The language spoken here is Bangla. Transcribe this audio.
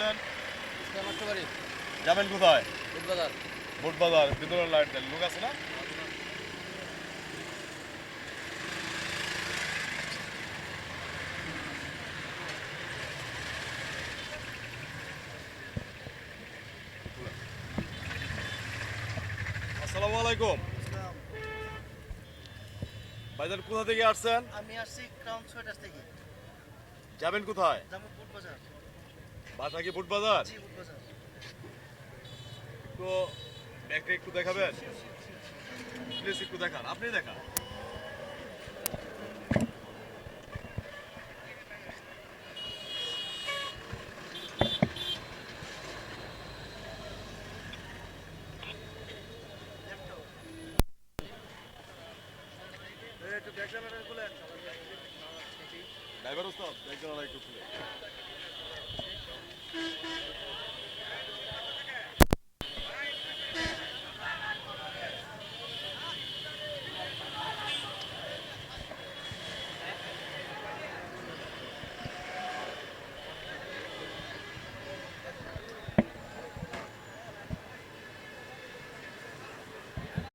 বাড়ি। যাবেন কোথায়? বুধবাজার ভোট বাজার ভিতরে লাইট দেন লোক আছে না? আসসালামু আলাইকুম। ভাইজান কোথা থেকে আসছেন? আমি আসছি ক্রাউন সোয়েটার থেকে। যাবেন কোথায়? যাব বাজার। বাসা কি ফুটবাজার? তো ব্যাগটা একটু দেখাবেন? প্লিজ একটু দেখান আপনি দেখান। ড্রাইভার ওস্তাদ একজন একটু খুলে Thank you.